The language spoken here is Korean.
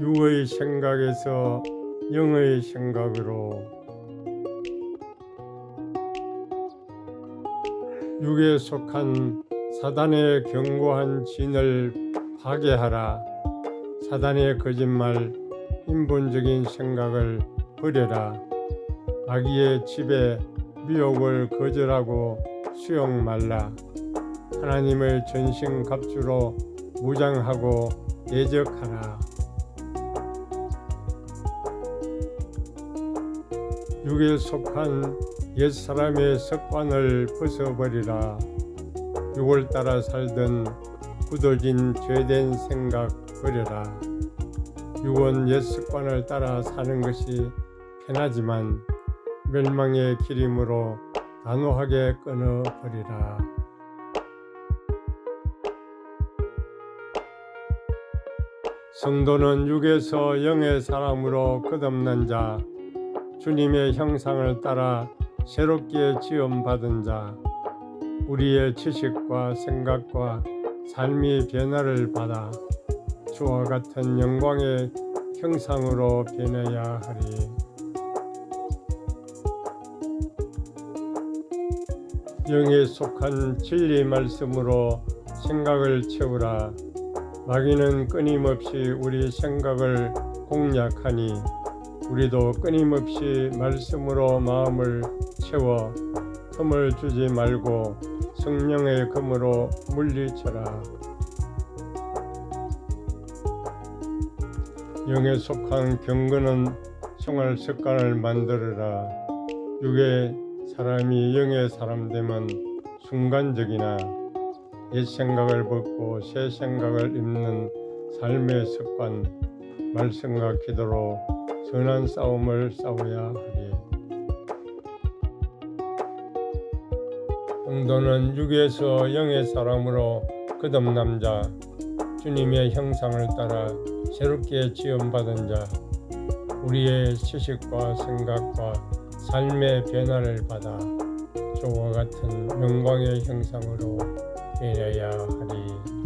육의 생각에서 영의 생각으로 육에 속한 사단의 견고한 진을 파괴하라. 사단의 거짓말, 인본적인 생각을 버려라. 마귀의 집에 미혹을 거절하고 수용 말라. 하나님을 전신 갑주로 무장하고 예적하라. 육에 속한 옛 사람의 습관을 벗어버리라. 육을 따라 살던 굳어진 죄된 생각 버려라. 육은 옛 습관을 따라 사는 것이 편하지만 멸망의 길임으로 단호하게 끊어버리라. 성도는 육에서 영의 사람으로 끝없는 자, 주님의 형상을 따라 새롭게 지음받은 자, 우리의 지식과 생각과 삶이 변화를 받아 주와 같은 영광의 형상으로 변해야 하리. 영에 속한 진리 말씀으로 생각을 채우라. 마귀는 끊임없이 우리 생각을 공략하니 우리도 끊임없이 말씀으로 마음을 채워 틈을 주지 말고 성령의 검으로 물리쳐라. 영에 속한 경건은 생활 습관을 만들어라. 육의 사람이 영의 사람 되면 순간적이나 옛 생각을 벗고 새 생각을 입는 삶의 습관, 말씀과 기도로 선한 싸움을 싸워야 하리. 성도는 육에서 영의 사람으로 거듭난 자, 주님의 형상을 따라 새롭게 지음받은 자, 우리의 지식과 생각과 삶의 변화를 받아 주와 같은 영광의 형상으로 변해야 하리.